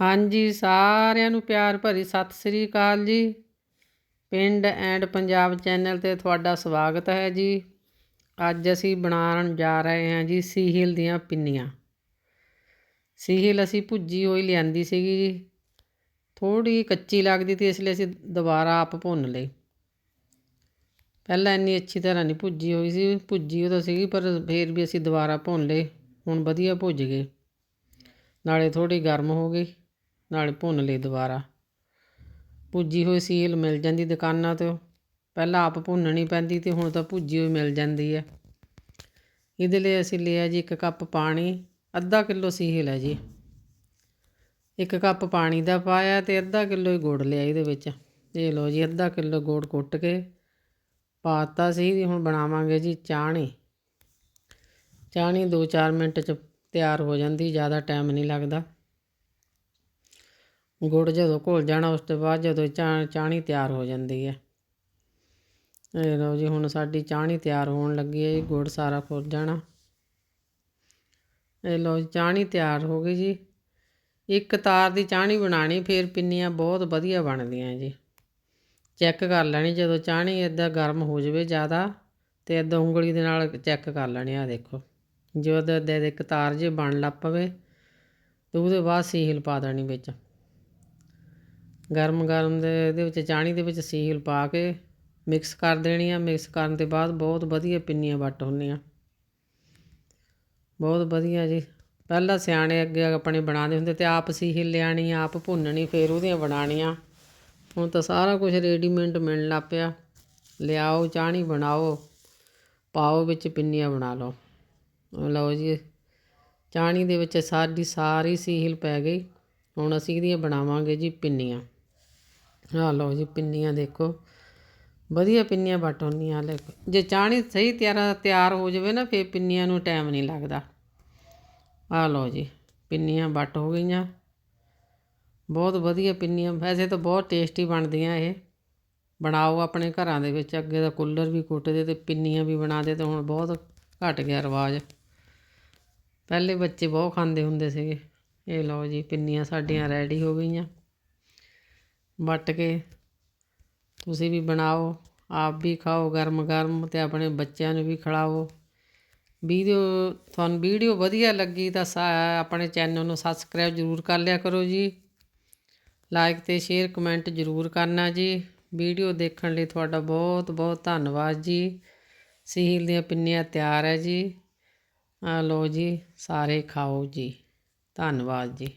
ਹਾਂਜੀ, ਸਾਰਿਆਂ ਨੂੰ ਪਿਆਰ ਭਰੀ ਸਤਿ ਸ੍ਰੀ ਅਕਾਲ ਜੀ। ਪਿੰਡ ਐਂਡ ਪੰਜਾਬ ਚੈਨਲ ਤੇ ਤੁਹਾਡਾ ਸਵਾਗਤ ਹੈ ਜੀ। ਅੱਜ ਅਸੀਂ ਬਣਾਉਣ ਜਾ ਰਹੇ ਹਾਂ ਜੀ ਸੀਹਿਲ ਦੀਆਂ ਪਿੰਨੀਆਂ। ਸੀਹਿਲ ਅਸੀਂ ਭੁੱਜੀ ਹੋਈ ਲਿਆਂਦੀ ਸੀਗੀ ਜੀ। ਥੋੜੀ ਕੱਚੀ ਲੱਗਦੀ ਤੇ ਇਸ ਲਈ ਅਸੀਂ ਦੁਬਾਰਾ ਆਪ ਭੁੰਨ ਲਈ। ਪਹਿਲਾਂ ਇੰਨੀ ਅੱਛੀ ਤਰ੍ਹਾਂ ਨਹੀਂ ਭੁੱਜੀ ਹੋਈ ਸੀ। ਭੁੱਜੀ ਉਹ ਤਾਂ ਸੀਗੀ, ਪਰ ਫੇਰ ਵੀ ਅਸੀਂ ਦੁਬਾਰਾ ਭੁੰਨ ਲਏ। ਹੁਣ ਵਧੀਆ ਭੁੱਜ ਗਏ। ਨਾਲੇ ਥੋੜੀ ਗਰਮ ਹੋ ਗਈ। ਨਾਲੇ ਭੁੰਨ ਲਈ ਦੁਬਾਰਾ। ਭੁੱਜੀ ਹੋਈ ਸੀਲ ਮਿਲ ਜਾਂਦੀ ਦੁਕਾਨਾਂ ਤੋਂ। ਪਹਿਲਾਂ ਆਪ ਭੁੰਨਣੀ ਪੈਂਦੀ ਤੇ ਹੁਣ ਤਾਂ ਭੁੱਜੀ ਹੋਈ ਮਿਲ ਜਾਂਦੀ ਹੈ ਇਹਦੇ ਲਈ ਅਸੀਂ ਲਿਆ ਜੀ ਇੱਕ ਕੱਪ ਪਾਣੀ, ਅੱਧਾ ਕਿਲੋ ਸੀਲ ਹੈ ਜੀ। ਇੱਕ ਕੱਪ ਪਾਣੀ ਦਾ ਪਾਇਆ ਤੇ ਅੱਧਾ ਕਿਲੋ ਹੀ ਗੁੜ ਲਿਆ ਇਹਦੇ ਵਿੱਚ। ਇਹ ਲਓ ਜੀ, ਅੱਧਾ ਕਿਲੋ ਗੁੜ ਕੁੱਟ ਕੇ ਪਾਤਾ ਸੀ, ਹੁਣ ਬਣਾਵਾਂਗੇ ਜੀ ਚਾਹਣੀ। ਚਾਹਣੀ 2-4 ਮਿੰਟ ਚ ਤਿਆਰ ਹੋ ਜਾਂਦੀ, ਜ਼ਿਆਦਾ ਟਾਈਮ ਨਹੀਂ ਲੱਗਦਾ। ਗੁੜ ਜਦੋਂ ਘੁਲ ਜਾਣਾ, ਉਸ ਤੋਂ ਬਾਅਦ ਜਦੋਂ ਚਾ ਚਾਹਣੀ ਤਿਆਰ ਹੋ ਜਾਂਦੀ ਹੈ। ਇਹ ਲਓ ਜੀ, ਹੁਣ ਸਾਡੀ ਚਾਹਣੀ ਤਿਆਰ ਹੋਣ ਲੱਗੀ ਹੈ ਜੀ, ਗੁੜ ਸਾਰਾ ਖੁੱਲ ਜਾਣਾ। ਇਹ ਲਓ ਜੀ ਚਾਹਣੀ ਤਿਆਰ ਹੋ ਗਈ ਜੀ। ਇੱਕ ਤਾਰ ਦੀ ਚਾਹਣੀ ਬਣਾਣੀ ਫਿਰ ਪਿੰਨੀਆਂ ਬਹੁਤ ਵਧੀਆ ਬਣਦੀਆਂ ਜੀ। ਚੈੱਕ ਕਰ ਲੈਣੀ, ਜਦੋਂ ਚਾਹਣੀ ਇਦਾਂ ਗਰਮ ਹੋ ਜਾਵੇ ਜ਼ਿਆਦਾ, ਤੇ ਇਦਾਂ ਉਂਗਲੀ ਦੇ ਨਾਲ ਚੈੱਕ ਕਰ ਲੈਣੀ ਆ ਦੇਖੋ। ਜਦੋਂ ਦੇ ਇੱਕ ਤਾਰ ਜੇ ਬਣ ਲੱਗ ਪਵੇ, ਤੇ ਉਹਦੇ ਬਾਅਦ ਸੀਲ ਪਾ ਦੇਣੀ ਵਿੱਚ। ਗਰਮ ਗਰਮ ਦੇ ਇਹਦੇ ਵਿੱਚ ਚਾਣੀ ਦੇ ਵਿੱਚ ਸੀਲ ਪਾ ਕੇ ਮਿਕਸ ਕਰ ਦੇਣੀ ਆ। ਮਿਕਸ ਕਰਨ ਦੇ ਬਾਅਦ ਬਹੁਤ ਵਧੀਆ ਪਿੰਨੀਆਂ ਵੱਟ ਹੁੰਦੀਆਂ। ਬਹੁਤ ਵਧੀਆ ਜੀ। ਪਹਿਲਾਂ ਸਿਆਣੇ ਅੱਗੇ ਆਪਣੇ ਬਣਾਉਂਦੇ ਹੁੰਦੇ ਤੇ ਆਪ ਸੀਲ ਲਿਆਣੀ ਆਪ ਭੁੰਨਣੀ, ਫਿਰ ਉਹਦੀਆਂ ਬਣਾਉਣੀਆਂ। ਹੁਣ ਤਾਂ ਸਾਰਾ ਕੁਝ ਰੈਡੀਮੇਡ ਮਿਲਣ ਲੱਗ ਪਿਆ। ਲਿਆਓ ਚਾਣੀ, ਬਣਾਓ। ਪਾਓ ਵਿੱਚ ਪਿੰਨੀਆਂ ਬਣਾ ਲਓ। ਲਓ ਜੀ, ਚਾਣੀ ਦੇ ਵਿੱਚ ਸਾਡੀ ਸਾਰੀ ਸੀਲ ਪੈ ਗਈ। ਹੁਣ ਅਸੀਂ ਇਹਦੀਆਂ ਬਣਾਵਾਂਗੇ ਜੀ ਪਿੰਨੀਆਂ। ਆਹ ਲਓ ਜੀ, ਪਿੰਨੀਆਂ ਦੇਖੋ। ਵਧੀਆ ਪਿੰਨੀਆਂ ਵੱਟ ਹੁੰਦੀਆਂ ਲੈ ਜੇ ਚਾਣੀ ਸਹੀ ਤਿਆਰ ਤਿਆਰ ਹੋ ਜਾਵੇ ਨਾ, ਫੇਰ ਪਿੰਨੀਆਂ ਨੂੰ ਟਾਈਮ ਨਹੀਂ ਲੱਗਦਾ। ਆ ਲਓ ਜੀ, ਪਿੰਨੀਆਂ ਵੱਟ ਹੋ ਗਈਆਂ। ਬਹੁਤ ਵਧੀਆ ਪਿੰਨੀਆਂ। ਵੈਸੇ ਤਾਂ ਬਹੁਤ ਟੇਸਟੀ ਬਣਦੀਆਂ ਇਹ। ਬਣਾਓ ਆਪਣੇ ਘਰਾਂ ਦੇ ਵਿੱਚ। ਅੱਗੇ ਦਾ ਕੂਲਰ ਵੀ ਕੁੱਟਦੇ ਤੇ ਪਿੰਨੀਆਂ ਵੀ ਬਣਾਦੇ ਤੇ ਹੁਣ ਬਹੁਤ ਘਟ ਗਿਆ ਰਿਵਾਜ। ਪਹਿਲੇ ਬੱਚੇ ਬਹੁਤ ਖਾਂਦੇ ਹੁੰਦੇ ਸੀਗੇ। ਇਹ ਲਓ ਜੀ, ਪਿੰਨੀਆਂ ਸਾਡੀਆਂ ਰੈਡੀ ਹੋ ਗਈਆਂ। ਵੱਟ ਕੇ ਤੁਸੀਂ ਵੀ ਬਣਾਓ, ਆਪ ਵੀ ਖਾਓ ਗਰਮ ਗਰਮ ਅਤੇ ਆਪਣੇ ਬੱਚਿਆਂ ਨੂੰ ਵੀ ਖਿਲਾਓ। ਵੀਡੀਓ, ਤੁਹਾਨੂੰ ਵੀਡੀਓ ਵਧੀਆ ਲੱਗੀ ਤਾਂ ਸਾ, ਆਪਣੇ ਚੈਨਲ ਨੂੰ ਸਬਸਕ੍ਰਾਈਬ ਜ਼ਰੂਰ ਕਰ ਲਿਆ ਕਰੋ ਜੀ। ਲਾਈਕ ਤੇ ਸ਼ੇਅਰ ਕਮੈਂਟ ਜ਼ਰੂਰ ਕਰਨਾ ਜੀ। ਵੀਡੀਓ ਦੇਖਣ ਲਈ ਤੁਹਾਡਾ ਬਹੁਤ ਬਹੁਤ ਧੰਨਵਾਦ ਜੀ। ਸਹੀਲ ਦੀਆਂ ਪਿੰਨੀਆਂ ਤਿਆਰ ਹੈ ਜੀ। ਆ ਲੋ ਜੀ, ਸਾਰੇ ਖਾਓ ਜੀ। ਧੰਨਵਾਦ ਜੀ।